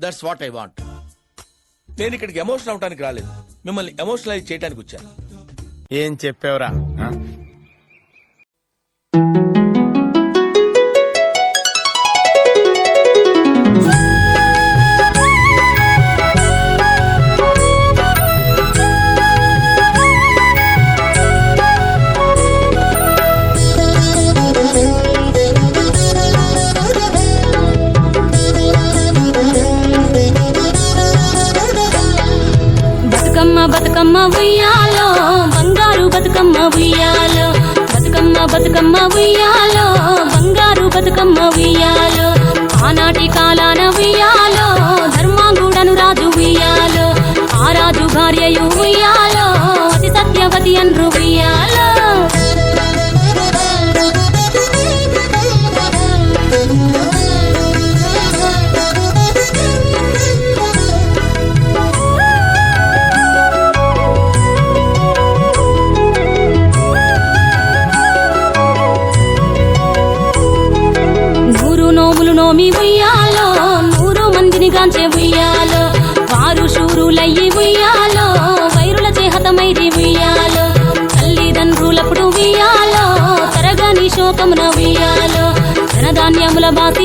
That's what I want నేను ఇక్కడికి emotion అవడానికి రాలేదు. మిమ్మల్ని ఎమోషనలైజ్ చేయడానికి వచ్చాను. ఏం చెప్పావురా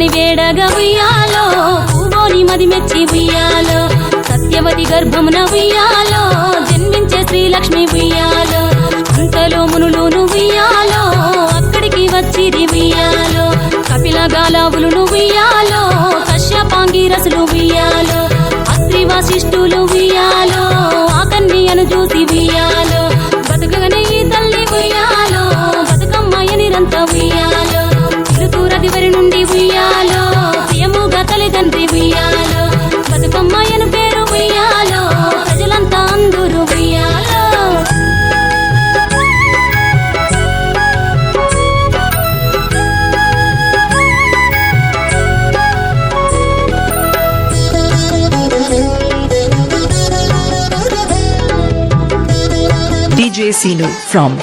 పుట్టమని వేడగా ఉయ్యాలో పూవోని మది మెచ్చి ఉయ్యాలో సత్యవతి గర్భమున ఉయ్యాలో జన్మించే శ్రీలక్ష్మి ఉయ్యాలో అంతలో మునులును ఉయ్యాలో అక్కడికి వచ్చిది ఉయ్యాలో కపిల గాలావులును ఉయ్యాలో కశ్యపాంగి రసులు ఉయ్యాలో అత్రి వశిష్ఠులు ఉయ్యాలో ఆకన్యను చూసి ఉయ్యాలో. DJ Sinu from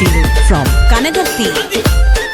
Chilu from Kanagathi.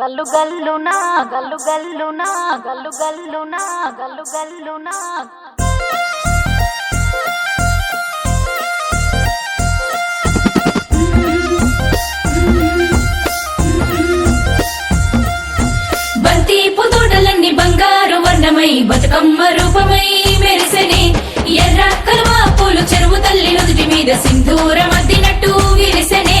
గల్లు గల్లునా గల్లు నా గల్లు గల్లునా గల్లు గల్లునా తోటలన్నీ బంగారు వర్ణమై బతుకమ్మ రూపమై మెరిసెనే. ఎర్ర కలువ పూలు చెరువు తల్లి నుదుటి మీద సింధూరం అద్దినట్టు విరిసెనే.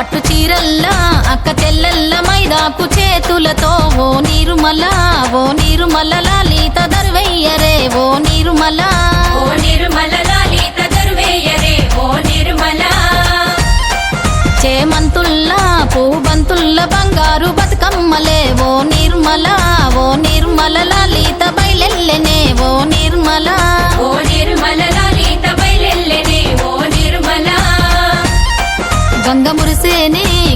పట్టు చీరల్లా అక్క చెల్లెల్ల మైదాపు చేతులతో ఓ నిర్మల ఓ నిర్మల లలిత దర్వయ్యరే ఓ నిర్మల. ఓ నిర్మల లలిత దర్వేయరే ఓ నిర్మల. చేమంతుల్లా పూబంతుల్ల బంగారు బతుకమ్మలే ఓ నిర్మల ఓ నిర్మల లలిత బయలెల్లెనే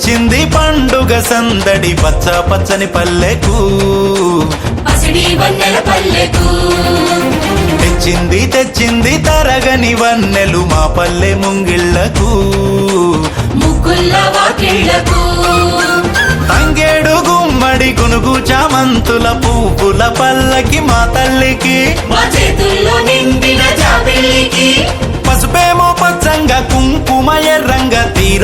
వచ్చింది పండుగ సందడి పచ్చ పచ్చని పల్లెకు. తెచ్చింది తెచ్చింది తరగని వన్నెలు మా పల్లె ముంగిళ్ళకు. తంగేడు గుమ్మడి గునుగు చామంతుల పువ్వుల పల్లకి మా తల్లికి. మా చేతుల్లో నిండిన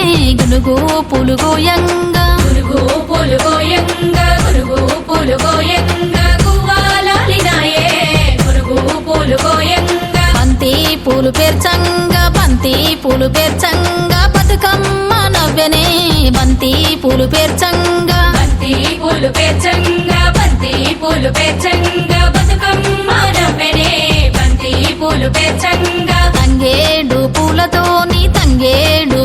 గునుగు పులుగోయంగా గువ్వాలాలిరాయే గునుగు పులుగోయంగా గురుగు పులుగోయంగా గురుగు పులుగోయంగా గువ్వాలాలినాయే గురుగు పులుగోయంగా బంతి పూలు పేర్చంగా బంతి పూలు పేర్చంగా బతుకమ్మ నవ్వెనే. బంతి పూలు పేర్చంగా. బంతి పూలు పేర్చంగా బంతి పూలు పేర్చంగా బతుకమ్మ నవ్వెనే. బంతి పూలు పేర్చంగా. తంగేడు పూలతోని తంగేడు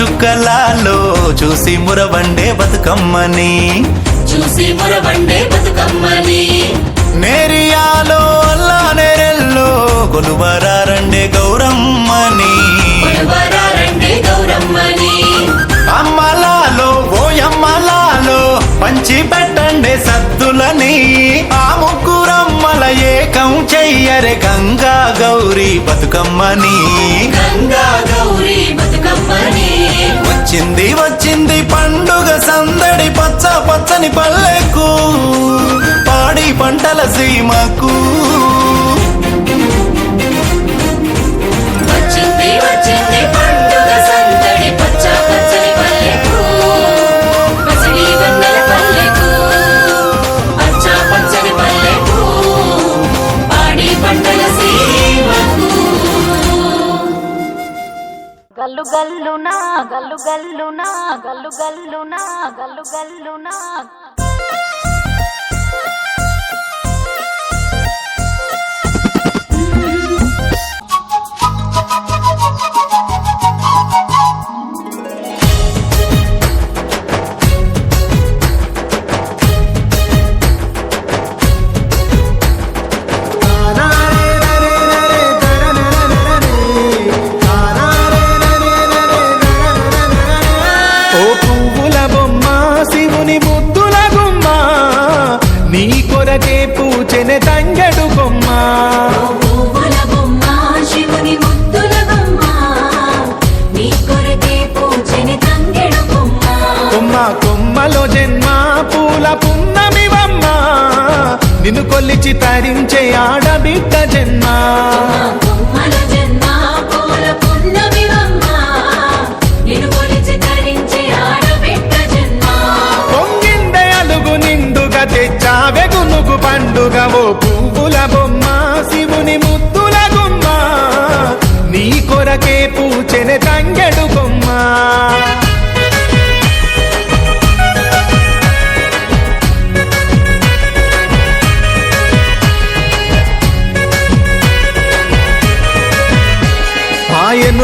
చుక్కలాలో చూసి మురవండే బతుకమ్మని. చూసి మురబండే బతుకమ్మని. నేరియాలో అల్లా నేరెల్లో కొలువరారండే గౌరమ్మని. కొడవరారండే గౌరమ్మని. అమ్మలాలో ఓ అమ్మలాలో పంచి పెట్టండి సద్దులని. ఆ ముగ్గురమ్మల ఏకం చెయ్యరే గంగా గౌరీ బతుకమ్మని. గంగా గౌరీ బతుకమ్మని. వచ్చింది వచ్చింది పండుగ సందడి పచ్చ పచ్చని పల్లెకు పాడి పంటల సీమకు. గల్లు గల్లునా గల్లు గల్లునా కొరకే పూచెన తంగడు బొమ్మ. కొమ్మ కొమ్మలో జన్మ పూల పున్నమివమ్మ. నిన్ను కొల్లిచి తరించే ఆడబిడ్డ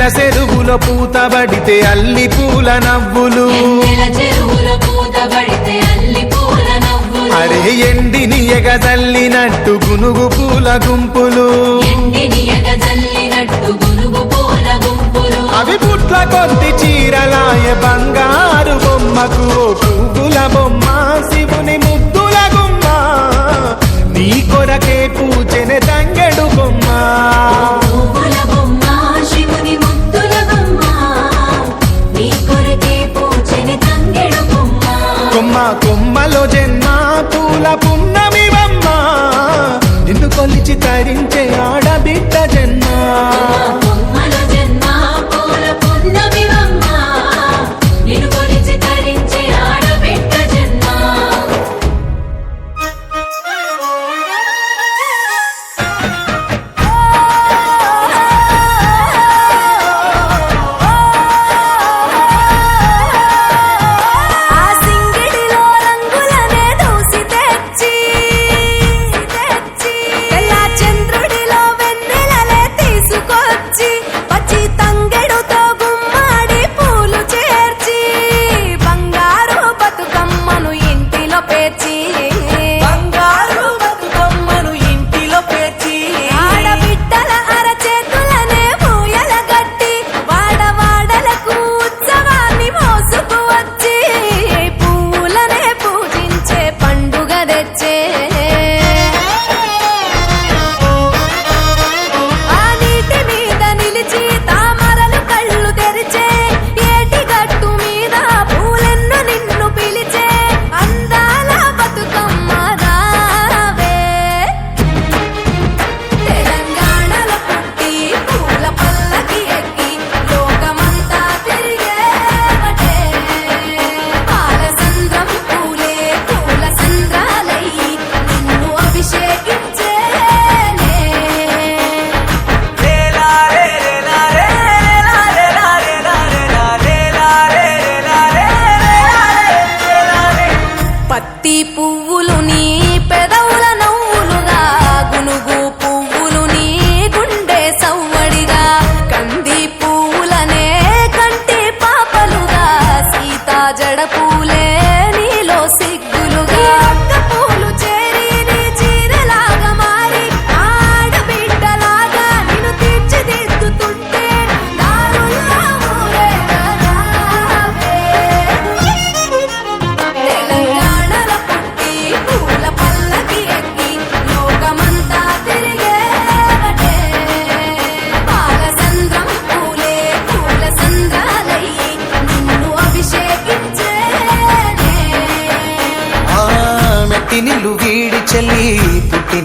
నెల చెరువుల పూత పడితే అల్లి పూల నవ్వులు. అరే ఎండిని ఎగజల్లినట్టు గునుగు పూల గుంపులు. అవి పుట్ల కొద్ది చీరలాయ బంగారు బొమ్మకు పువ్వుల బొమ్మ శివుని ముద్దుల గుమ్మ. నీ కొరకే పూచెన తంగడు బొమ్మ.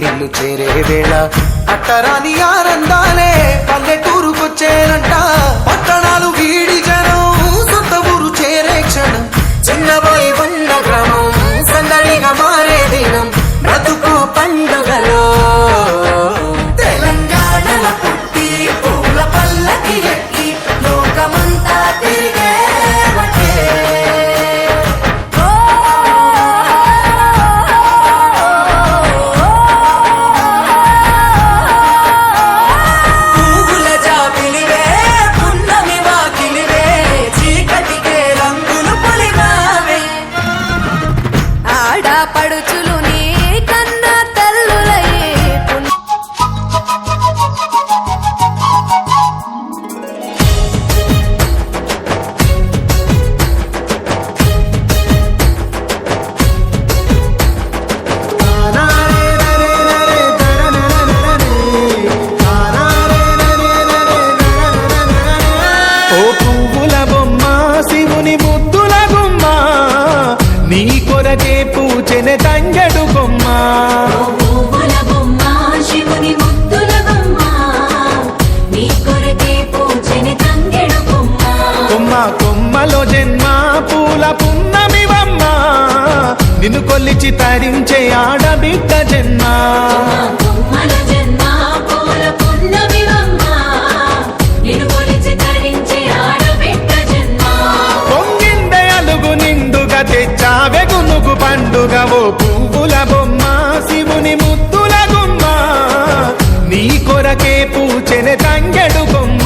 నిన్ను చేరే వేళ అట్టరాని ఆనందా పూల పున్నమివమ్మ నిన్ను కొల్లిచి తరించే ఆడబిడ్డ జన్మ. పండుగ ఓ పువ్వుల బొమ్మ శివుని ముద్దుల గుమ్మ. నీ కొరకే తంగెడు బొమ్మ.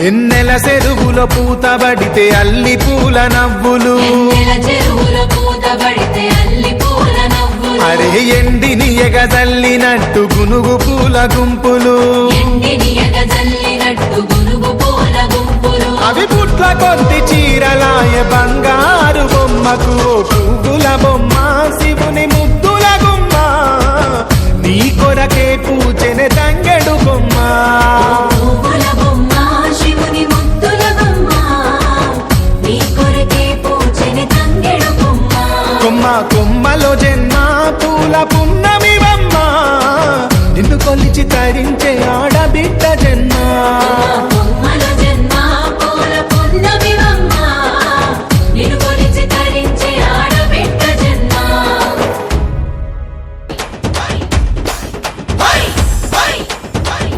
ఎన్నెల చెరువులో పూతబడితే అల్లి పూల నవ్వులు. ఎన్నెల చెరువుల పూత పడితే అల్లి పూల నవ్వులు. అరే ఎండిని ఎగజల్లినట్టు గునుగు పూల గుంపులు. ఎండిని ఎగజల్లినట్టు గునుగు పూల గుంపులు. అవి పుట్ల కొద్ది చీరలాయ బంగారు బొమ్మకు పువ్వుల బొమ్మ శివుని ముద్దుల గుమ్మ. నీ కొరకే పూజెనె తంగెడు బొమ్మ. కొమ్మలో జన్మ పూల పున్నమి బొమ్మ నిన్ను కొలిచి తరించే ఆడబిడ్డ జన్మ.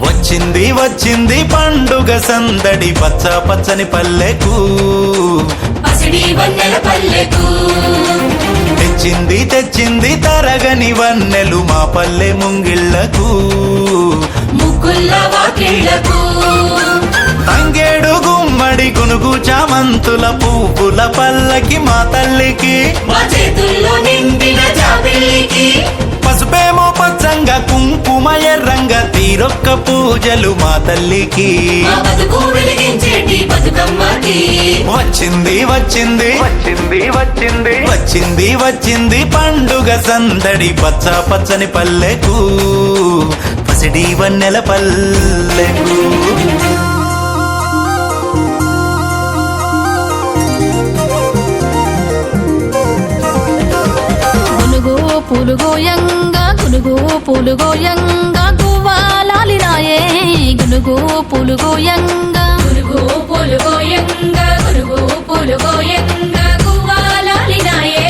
వచ్చింది వచ్చింది పండుగ సందడి పచ్చ పచ్చని పల్లెకు. పల్లెకు. తెచ్చింది తెచ్చింది తరగని వన్నెలు మా పల్లె ముంగిళ్ళకు. ముగ్గుల్ల వాకిళ్ళకు. తంగేడు గుమ్మడి గునుగు చామంతుల పువ్వుల పల్లకి మా తల్లికి. మా చేతుల్లో నిండిన జాబిల్లికి. పసుపేమో పచ్చంగా కుంకుమ ఎర్రంగా తీరొక్క పూజలు మా తల్లికి. మా బతుకు వెలిగించేటి బతుకమ్మకి. వచ్చింది వచ్చింది. వచ్చింది వచ్చింది. వచ్చింది వచ్చింది పండుగ సందడి పచ్చ పచ్చని పల్లెకు. పసిడి వన్నెల పల్లెకు. గునుగు పులుగోయంగా గునుగు పులుగోయంగా గువ్వాలాలినాయే. గునుగు పులుగోయంగా గురుగు పులుగోయంగా గురుగు పులుగోయంగా గువ్వాలాలినాయే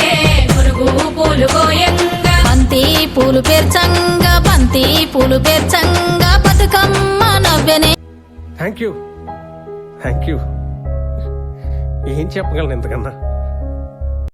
గురుగు పులుగోయంగా బంతి పూలు పేర్చంగా బంతి పూలు పేర్చంగా బతుకమ్మ నవ్వెనే. థ్యాంక్ యూ థ్యాంక్ యూ ఏం చెప్పగలను ఇంతకన్నా?